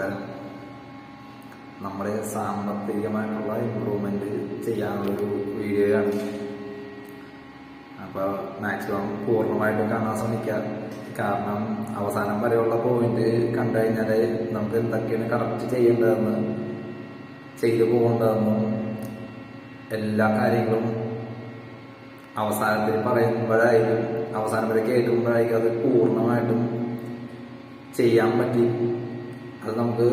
നമസ്കാരം നമ്മുടെ സാമ്പത്തികമായിട്ടുള്ള ഇമ്പ്രൂവ്മെന്റ് ചെയ്യാനുള്ളൊരു വീഡിയോയാണ്. അപ്പോൾ മാക്സിമം പൂർണമായിട്ടും കാണാൻ ശ്രമിക്കുക. കാരണം അവസാനം വരെയുള്ള പോയിന്റ് കണ്ടു കഴിഞ്ഞാൽ നമുക്ക് എന്തൊക്കെയാണ് കറക്റ്റ് ചെയ്യേണ്ടതെന്ന് ചെയ്തു പോകേണ്ടതെന്നും എല്ലാ കാര്യങ്ങളും അവസാനത്തിൽ പറയുമ്പോഴായിരിക്കും അവസാനം വരെ കേൾക്കുമ്പോഴായിരിക്കും അത് പൂർണമായിട്ടും ചെയ്യാൻ പറ്റി. അത് നമുക്ക്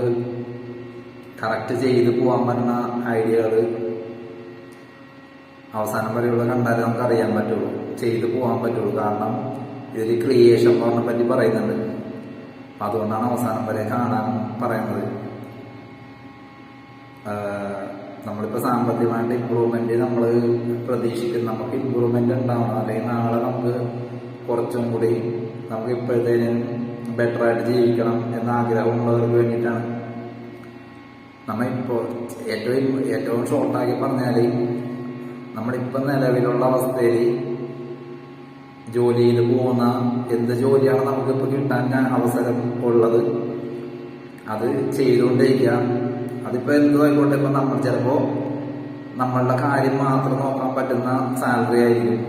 കറക്റ്റ് ചെയ്ത് പോകാൻ പറ്റുന്ന ഐഡിയകൾ അവസാനം വരെയുള്ള കണ്ടാലേ നമുക്ക് അറിയാൻ പറ്റുള്ളൂ. ചെയ്ത് പോകാൻ പറ്റുള്ളൂ. കാരണം ഇതിൽ ക്രിയേഷൻ പറഞ്ഞ പറ്റി പറയുന്നുണ്ട്. അതുകൊണ്ടാണ് അവസാനം വരെ കാണാൻ പറയുന്നത്. നമ്മളിപ്പോൾ സാമ്പത്തികമായിട്ട് ഇമ്പ്രൂവ്മെന്റ് നമ്മൾ പ്രതീക്ഷിക്കുന്നു നമുക്ക് ഇമ്പ്രൂവ്മെന്റ് ഉണ്ടാവണം. അല്ലെങ്കിൽ നാളെ നമുക്ക് കുറച്ചും കൂടി നമുക്ക് ഇപ്പോഴത്തേനും ബെറ്റർ ആയിട്ട് ജീവിക്കണം എന്ന ആഗ്രഹമുള്ളവർക്ക് വേണ്ടിയിട്ടാണ്. നമ്മൾ ഇപ്പോൾ ഏറ്റവും ഏറ്റവും ഷോർട്ടാക്കി പറഞ്ഞാൽ നമ്മളിപ്പം നിലവിലുള്ള അവസ്ഥയിൽ ജോലിയിൽ പോകുന്ന എന്ത് ജോലിയാണ് നമുക്കിപ്പോൾ കിട്ടാൻ അവസരം ഉള്ളത്? അത് ചെയ്തുകൊണ്ടിരിക്കുക. അതിപ്പോൾ എന്തുമായിക്കോട്ടെ ഇപ്പം നമ്മൾ ചിലപ്പോൾ നമ്മളുടെ കാര്യം മാത്രം നോക്കാൻ പറ്റുന്ന സാലറി ആയിരിക്കും.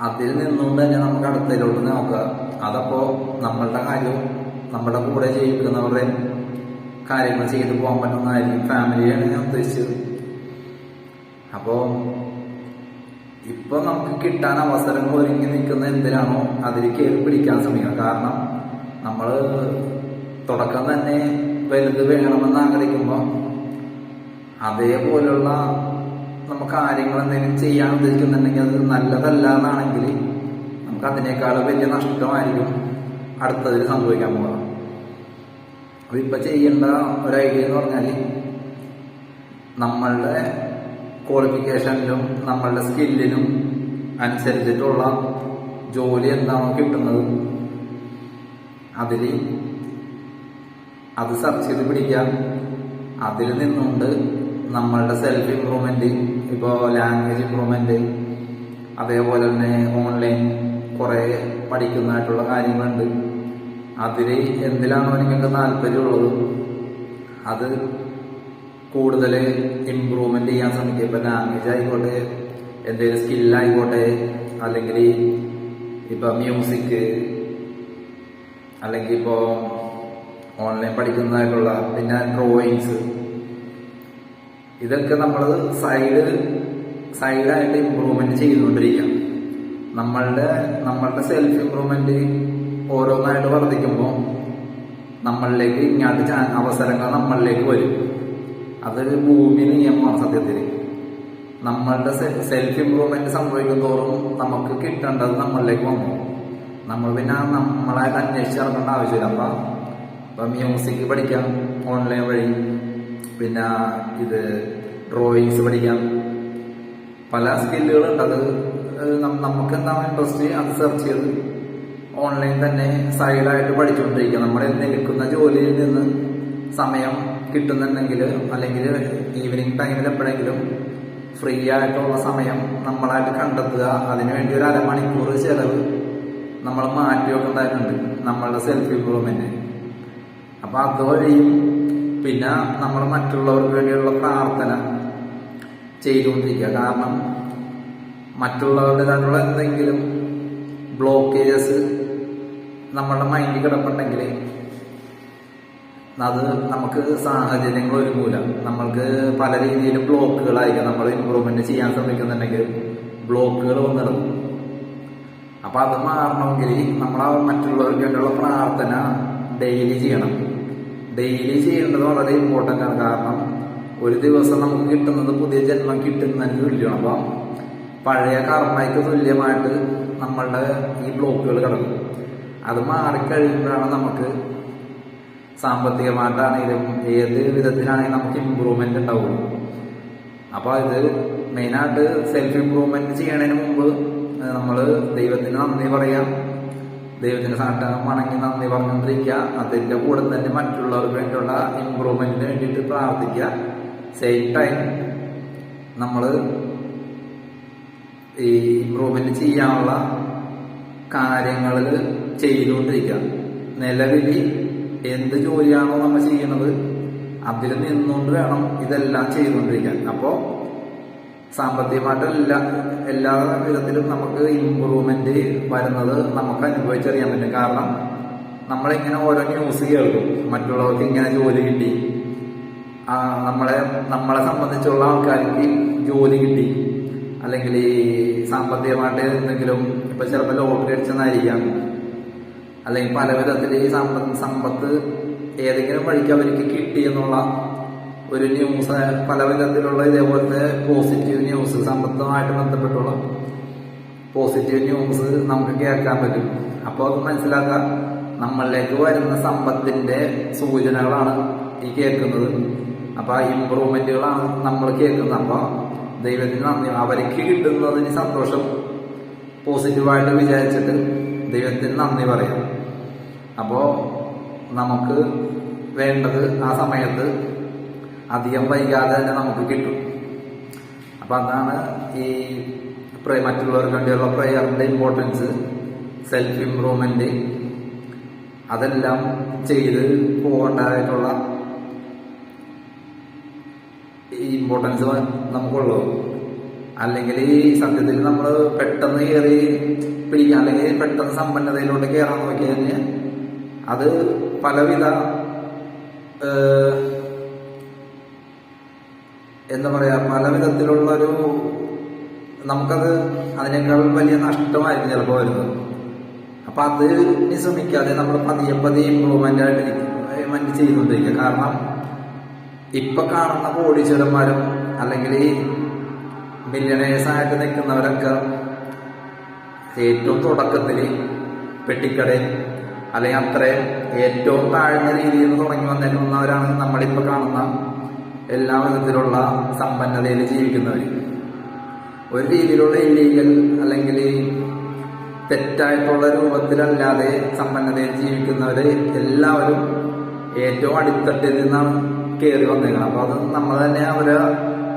അതിൽ നിന്നുകൊണ്ട് തന്നെ നമുക്ക് അടുത്തതിലോട്ട് നോക്കുക അതപ്പോ നമ്മളുടെ കാര്യവും നമ്മുടെ കൂടെ ജീവിക്കുന്നവരുടെ കാര്യങ്ങൾ ചെയ്തു പോകാൻ പറ്റുന്നതായിരിക്കും. ഫാമിലിയാണ് ഞാൻ ഉദ്ദേശിച്ചത്. അപ്പോ ഇപ്പൊ നമുക്ക് കിട്ടാൻ അവസരങ്ങൾ ഒരുങ്ങി നിൽക്കുന്ന എന്തിനാണോ അതിൽ കയറി പിടിക്കാൻ ശ്രമിക്കണം. കാരണം നമ്മൾ തുടക്കം തന്നെ വലുത് വേണമെന്ന് ആഗ്രഹിക്കുമ്പോൾ അതേപോലുള്ള നമുക്ക് കാര്യങ്ങൾ എന്തെങ്കിലും ചെയ്യാൻ ഉദ്ദേശിക്കുന്നുണ്ടെങ്കിൽ അത് നല്ലതല്ല എന്നാണെങ്കിൽ നമുക്ക് അതിനേക്കാൾ വലിയ നഷ്ടമായിരിക്കും അടുത്തതിൽ സംഭവിക്കാൻ പോകാം അപ്പൊ ഇപ്പൊ ചെയ്യേണ്ട ഒരു ഐഡിയ എന്ന് പറഞ്ഞാൽ നമ്മളുടെ ക്വാളിഫിക്കേഷനിലും നമ്മളുടെ സ്കില്ലിനും അനുസരിച്ചിട്ടുള്ള ജോലി എന്താണോ കിട്ടുന്നത് അതിൽ അത് സെർച്ച് ചെയ്ത് പിടിക്കാം. അതിൽ നിന്നുകൊണ്ട് നമ്മളുടെ സെൽഫ് ഇമ്പ്രൂവ്മെന്റ് ഇപ്പോൾ ലാംഗ്വേജ് ഇമ്പ്രൂവ്മെന്റ് അതേപോലെ തന്നെ ഓൺലൈൻ കുറേ പഠിക്കുന്നതായിട്ടുള്ള കാര്യങ്ങളുണ്ട്. അതിൽ എന്തിലാണോ നിങ്ങൾക്ക് താല്പര്യമുള്ളത്? അത് കൂടുതൽ ഇമ്പ്രൂവ്മെന്റ് ചെയ്യാൻ ശ്രമിക്കുക. ഇപ്പം ലാംഗ്വേജ് ആയിക്കോട്ടെ എന്തെങ്കിലും സ്കില്ലായിക്കോട്ടെ അല്ലെങ്കിൽ ഇപ്പം മ്യൂസിക് അല്ലെങ്കിൽ ഇപ്പോൾ ഓൺലൈൻ പഠിക്കുന്നതായിട്ടുള്ള പിന്നെ ഡ്രോയിങ്സ് ഇതൊക്കെ നമ്മൾ സൈഡ് സൈഡായിട്ട് ഇമ്പ്രൂവ്മെന്റ് ചെയ്തുകൊണ്ടിരിക്കുക. നമ്മളുടെ നമ്മളുടെ സെൽഫ് ഇമ്പ്രൂവ്മെന്റ് ഓരോന്നായിട്ട് വർദ്ധിക്കുമ്പോൾ നമ്മളിലേക്ക് ഇങ്ങോട്ട് അവസരങ്ങൾ നമ്മളിലേക്ക് വരും. അതൊരു ഭൂമി നിയമമാണ് സത്യത്തിൽ. നമ്മളുടെ സെൽഫ് ഇമ്പ്രൂവ്മെന്റ് സംഭവിക്കുന്തോറും നമുക്ക് കിട്ടേണ്ടത് നമ്മളിലേക്ക് വന്നു. നമ്മൾ പിന്നെ നമ്മളായിട്ട് അന്വേഷിച്ച് ഇറങ്ങേണ്ട ആവശ്യമില്ല. അപ്പൊ ഇപ്പൊ മ്യൂസിക് പഠിക്കാം ഓൺലൈൻ വഴി. പിന്നെ ഇത് ഡ്രോയിങ്സ് പഠിക്കാം. പല സ്കില്ലുകളുണ്ട് അത് നമുക്ക് എന്താണ് ഇൻട്രസ്റ്റ് അത് സെർച്ച് ചെയ്ത് ഓൺലൈൻ തന്നെ സൈഡായിട്ട് പഠിച്ചുകൊണ്ടിരിക്കുക നമ്മുടെ നിൽക്കുന്ന ജോലിയിൽ നിന്ന് സമയം കിട്ടുന്നുണ്ടെങ്കിൽ അല്ലെങ്കിൽ ഈവനിങ് ടൈമിൽ എപ്പോഴെങ്കിലും ഫ്രീ ആയിട്ടുള്ള സമയം നമ്മളായിട്ട് കണ്ടെത്തുക. അതിനുവേണ്ടി ഒരു അരമണിക്കൂർ ചെലവ് നമ്മൾ മാറ്റി വെക്കേണ്ടതായിട്ടുണ്ട് നമ്മളുടെ സെൽഫ് ഇംപ്രൂവ്മെന്റ് അപ്പൊ അതുവഴിയും പിന്നെ നമ്മൾ മറ്റുള്ളവർക്ക് വേണ്ടിയുള്ള പ്രാർത്ഥന ചെയ്തുകൊണ്ടിരിക്കുക. കാരണം മറ്റുള്ളവരുടേതായിട്ടുള്ള എന്തെങ്കിലും ബ്ലോക്കേജസ് നമ്മളുടെ മൈൻഡിൽ കിടപ്പുണ്ടെങ്കിൽ അത് നമുക്ക് സാഹചര്യങ്ങൾ ഒരുങ്ങൂല നമ്മൾക്ക് പല രീതിയിലും ബ്ലോക്കുകളായിരിക്കും നമ്മൾ ഇമ്പ്രൂവ്മെന്റ് ചെയ്യാൻ ശ്രമിക്കുന്നുണ്ടെങ്കിൽ ബ്ലോക്കുകൾ വന്നിടും. അപ്പൊ അത് മാറണമെങ്കിൽ നമ്മൾ മറ്റുള്ളവർക്ക് വേണ്ടിയുള്ള പ്രാർത്ഥന ഡെയിലി ചെയ്യണം. ഡെയിലി ചെയ്യേണ്ടത് വളരെ ഇമ്പോർട്ടന്റ് ആണ്. കാരണം ഒരു ദിവസം നമുക്ക് കിട്ടുന്നത് പുതിയ ജന്മം കിട്ടുന്നതിന് തുല്യമാണ്. അപ്പം പഴയ കർമ്മയ്ക്ക് തുല്യമായിട്ട് നമ്മളുടെ ഈ ബ്ലോക്കുകൾ കിടക്കും. അത് മാറിക്കഴിയുമ്പോഴാണ് നമുക്ക് സാമ്പത്തികമായിട്ടാണെങ്കിലും ഏത് വിധത്തിലാണെങ്കിലും നമുക്ക് ഇമ്പ്രൂവ്മെന്റ് ഉണ്ടാവുള്ളൂ. അപ്പോൾ ഇത് മെയിനായിട്ട് സെൽഫ് ഇമ്പ്രൂവ്മെന്റ് ചെയ്യണതിന് മുമ്പ് നമ്മൾ ദൈവത്തിന് നന്ദി പറയാം. ദൈവത്തിന് സാഷ്ടാംഗം വണങ്ങി നന്ദി പറഞ്ഞുകൊണ്ടിരിക്കുക അതിന്റെ കൂടെ തന്നെ മറ്റുള്ളവർക്ക് വേണ്ടിയുള്ള ഇമ്പ്രൂവ്മെന്റിന് വേണ്ടിയിട്ട് പ്രാർത്ഥിക്കുക സെയിം ടൈം നമ്മൾ ഈ ഇമ്പ്രൂവ്മെന്റ് ചെയ്യാനുള്ള കാര്യങ്ങൾ ചെയ്തുകൊണ്ടിരിക്കുക നിലവിൽ എന്ത് ജോലിയാണോ നമ്മൾ ചെയ്യുന്നത് അതിൽ നിന്നുകൊണ്ട് വേണം ഇതെല്ലാം ചെയ്തുകൊണ്ടിരിക്കാൻ. അപ്പോൾ സാമ്പത്തികമായിട്ടല്ല എല്ലാ വിധത്തിലും നമുക്ക് ഇമ്പ്രൂവ്മെന്റ് വരുന്നത് നമുക്ക് അനുഭവിച്ചറിയാൻ പറ്റും. കാരണം നമ്മളിങ്ങനെ ഓരോ ന്യൂസ് കേൾക്കും. മറ്റുള്ളവർക്ക് ഇങ്ങനെ ജോലി കിട്ടി. നമ്മളെ നമ്മളെ സംബന്ധിച്ചുള്ള ആൾക്കാർക്ക് ജോലി കിട്ടി. അല്ലെങ്കിൽ ഈ സാമ്പത്തികമായിട്ട് എന്തെങ്കിലും ഇപ്പൊ ചിലപ്പോൾ ലോട്ടറി അടിച്ചെന്നായിരിക്കാം. അല്ലെങ്കിൽ പല വിധത്തിൽ ഈ സമ്പത്ത് സമ്പത്ത് ഏതെങ്കിലും വഴിക്ക് അവർക്ക് കിട്ടി എന്നുള്ള ഒരു ന്യൂസ് പല വിധത്തിലുള്ള ഇതേപോലത്തെ പോസിറ്റീവ് ന്യൂസ് സമ്പത്തുമായിട്ട് ബന്ധപ്പെട്ടുള്ള പോസിറ്റീവ് ന്യൂസ് നമുക്ക് കേൾക്കാൻ പറ്റും. അപ്പോൾ അത് മനസ്സിലാക്കാം നമ്മളിലേക്ക് വരുന്ന സമ്പത്തിന്റെ സൂചനകളാണ് ഈ കേൾക്കുന്നത്. അപ്പൊ ആ ഇമ്പ്രൂവ്മെന്റുകളാണ് നമ്മൾ കേൾക്കുന്നത്. അപ്പൊ ദൈവത്തിന് നന്ദി അവർക്ക് കിട്ടുന്നതിന് സന്തോഷം പോസിറ്റീവായിട്ട് വിചാരിച്ചിട്ട് ദൈവത്തിന് നന്ദി പറയാം. അപ്പോൾ നമുക്ക് വേണ്ടത് ആ സമയത്ത് അധികം വൈകാതെ തന്നെ നമുക്ക് കിട്ടും. അപ്പം അതാണ് ഈ പ്രേ മറ്റുള്ളവർക്ക് വേണ്ടിയുള്ള പ്രേയറിന്റെ ഇമ്പോർട്ടൻസ് സെൽഫ് ഇംപ്രൂവ്മെന്റ് അതെല്ലാം ചെയ്ത് പോകേണ്ടതായിട്ടുള്ള ഇമ്പോർട്ടൻസ് നമുക്കുള്ളൂ. അല്ലെങ്കിൽ ഈ സത്യത്തിൽ നമ്മൾ പെട്ടെന്ന് കയറി പിടിക്കുക അല്ലെങ്കിൽ പെട്ടെന്ന് സമ്പന്നതയിലോട്ട് കയറാൻ നോക്കി കഴിഞ്ഞാൽ അത് പലവിധ എന്താ പറയാ പല വിധത്തിലുള്ള ഒരു നമുക്കത് അതിനേക്കാൾ വലിയ നഷ്ടമായിരിക്കും ചിലപ്പോൾ വരുന്നത്. അപ്പൊ അത് ശ്രമിക്കാതെ നമ്മൾ പതിയെ പതിയെ ഇമ്പ്രൂവ്മെന്റ് ആയിട്ട് ഇമ്പ്രൂവ്മെന്റ് ചെയ്തുകൊണ്ടിരിക്കുക. കാരണം ഇപ്പൊ കാണുന്ന കോടീശ്വരന്മാരും അല്ലെങ്കിൽ ഈ ബില്യണേഴ്സായിട്ട് നിൽക്കുന്നവരൊക്കെ ഏറ്റവും തുടക്കത്തിൽ പെട്ടിക്കടയിൽ അല്ലെങ്കിൽ അത്രയും ഏറ്റവും താഴ്ന്ന രീതിയിൽ നിന്ന് തുടങ്ങി വന്നിരുന്നവരാണ് നമ്മളിപ്പോൾ കാണുന്ന എല്ലാ വിധത്തിലുള്ള സമ്പന്നതയിൽ ജീവിക്കുന്നവർ ഒരു രീതിയിലുള്ള ഇല്ലീഗൽ അല്ലെങ്കിൽ തെറ്റായിട്ടുള്ള രൂപത്തിലല്ലാതെ സമ്പന്നതയിൽ ജീവിക്കുന്നവർ എല്ലാവരും ഏറ്റവും അടിത്തട്ടിൽ നിന്നാണ് കയറി വന്നേക്കണം. അപ്പൊ അത് നമ്മൾ തന്നെ അവർ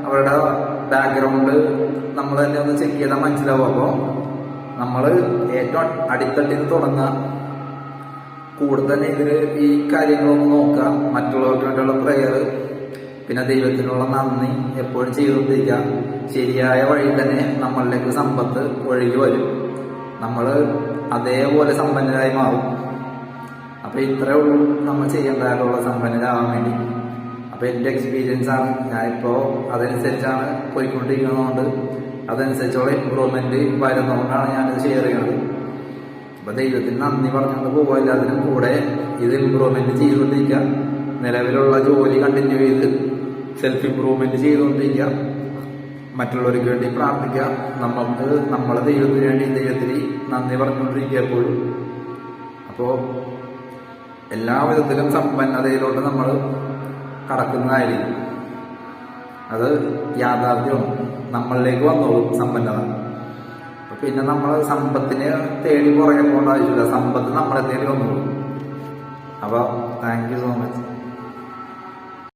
അവരുടെ ബാക്ക്ഗ്രൗണ്ട് നമ്മൾ തന്നെ ഒന്ന് ചെക്ക് ചെയ്താൽ മനസ്സിലാവും. അപ്പോൾ നമ്മൾ ഏറ്റവും അടിത്തട്ടിൽ തുടങ്ങുക. കൂടുതൽ ഇതിൽ ഈ കാര്യങ്ങളൊന്ന് നോക്കുക. മറ്റുള്ളവർക്ക് വേണ്ടിയുള്ള പ്രയർ പിന്നെ ദൈവത്തിനുള്ള നന്ദി എപ്പോഴും ചെയ്തുകൊണ്ടിരിക്കുക. ശരിയായ വഴി തന്നെ നമ്മളിലേക്ക് സമ്പത്ത് ഒഴുകി വരും. നമ്മൾ അതേപോലെ സമ്പന്നരായി മാറും. അപ്പൊ ഇത്രയേ ഉള്ളൂ നമ്മൾ ചെയ്യേണ്ടതായിട്ടുള്ള സമ്പന്നരാകാൻ വേണ്ടി. അപ്പൊ എന്റെ എക്സ്പീരിയൻസ് ആണ്. ഞാനിപ്പോ അതനുസരിച്ചാണ് പോയിക്കൊണ്ടിരിക്കുന്നതുകൊണ്ട് അതനുസരിച്ചുള്ള ഇമ്പ്രൂവ്മെന്റ് വരുന്നതുകൊണ്ടാണ് ഞാനിത് ഷെയർ ചെയ്യുന്നത് അപ്പൊ ദൈവത്തിന് നന്ദി പറഞ്ഞുകൊണ്ട് പോകില്ല അതിനും കൂടെ ഇത് ഇമ്പ്രൂവ്മെന്റ് ചെയ്തുകൊണ്ടിരിക്കുക. നിലവിലുള്ള ജോലി കണ്ടിന്യൂ ചെയ്ത് സെൽഫ് ഇമ്പ്രൂവ്മെന്റ് ചെയ്തുകൊണ്ടിരിക്കുക. മറ്റുള്ളവർക്ക് വേണ്ടി പ്രാർത്ഥിക്കുക. നമ്മൾക്ക് നമ്മളെ ദൈവത്തിന് വേണ്ടി ദൈവത്തിന് നന്ദി പറഞ്ഞുകൊണ്ടിരിക്കുക എപ്പോഴും. അപ്പോൾ എല്ലാ വിധത്തിലും സമ്പന്നതയിലോട്ട് നമ്മൾ കടക്കുന്നതായിരിക്കും. അത് യാഥാർത്ഥ്യവും നമ്മളിലേക്ക് വന്നോളും സമ്പന്നത. പിന്നെ നമ്മൾ സമ്പത്തിനെ തേടി പുറകെ പോകേണ്ട ആവശ്യമില്ല. സമ്പത്ത് നമ്മളെ തേടി വന്നോളും. അപ്പൊ താങ്ക് യു സോ മച്ച്